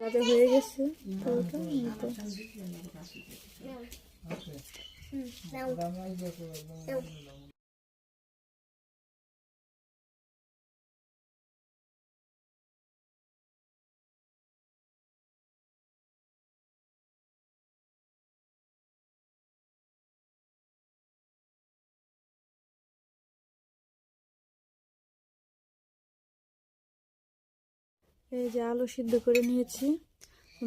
রাতে হয়ে গেছে পরোটা এই যে আলু সিদ্ধ করে নিয়েছি।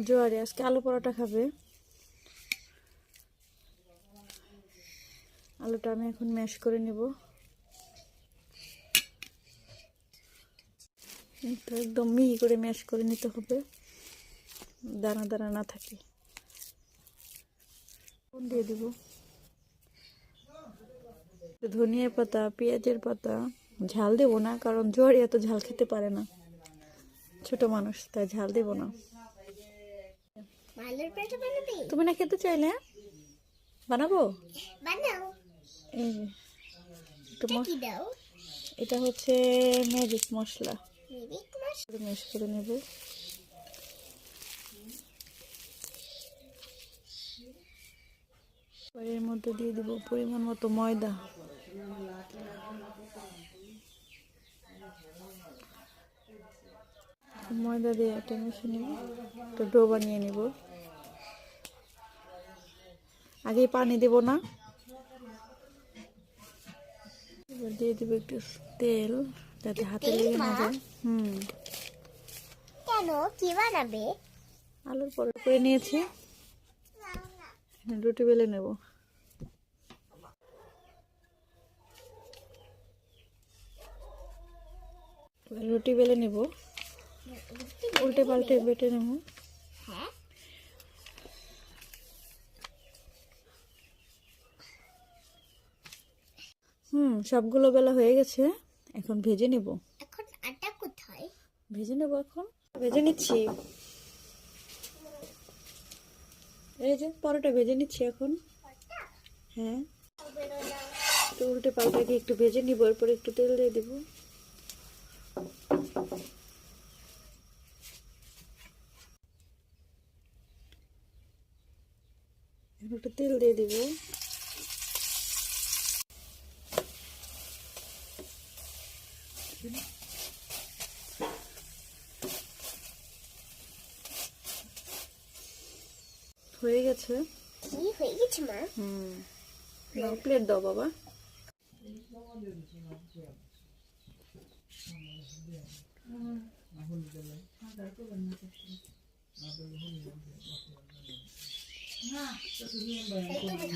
জোয়ারে আজকে আলু পরোটা খাবে। আলুটা আমি এখন ম্যাশ করে নেব। একদম মিহি করে ম্যাশ করে নিতে হবে। দানা দানা না থাকে। দিয়ে দিব। ধনিয়া পাতা, পেঁয়াজের পাতা, ঝাল দেবো না, কারণ জোয়ারি এত ঝাল খেতে পারে না। ছোট মানুষ তাই ঝাল দেব না। তুমি না খেতে চাইলে? বানাবো? এটা হচ্ছে ম্যাজিক মশলা। ম্যাশ করে নেব। এর মধ্যে দিয়ে দিব পরিমাণ মতো ময়দা। ময়দা দিয়ে একটা মিশিয়ে নেব তো ডো বানিয়ে নেব। আগে পানি দেব না। এবার দিয়ে দেবো একটু তেল যাতে হাতে লেগে না যায়। হুম। কেন? কি বানাবে? আলুর পরে করে নিয়েছি। রুটি বেলে নেব। রুটি বেলে নেব। উল্টে পাল্টে বেটে নেব। হ্যাঁ। হুম সবগুলো বেলা হয়ে গেছে। এখন ভেজে নেব। এখন আটা কোথায়? ভেজে নেব এখন। ভেজে নিচ্ছি। এই যে পরোটা ভেজে নিচ্ছি এখন। হ্যাঁ। একটু উল্টে পাল্টে দিয়ে একটু ভেজে নিব এরপরে একটু তেল দিয়ে দেবো। এবার একটু তেল দিয়ে দিব। হয়ে গেছে? কি হয়ে গেছে মা। হুম। দাও প্লেট দাও বাবা। 谁都不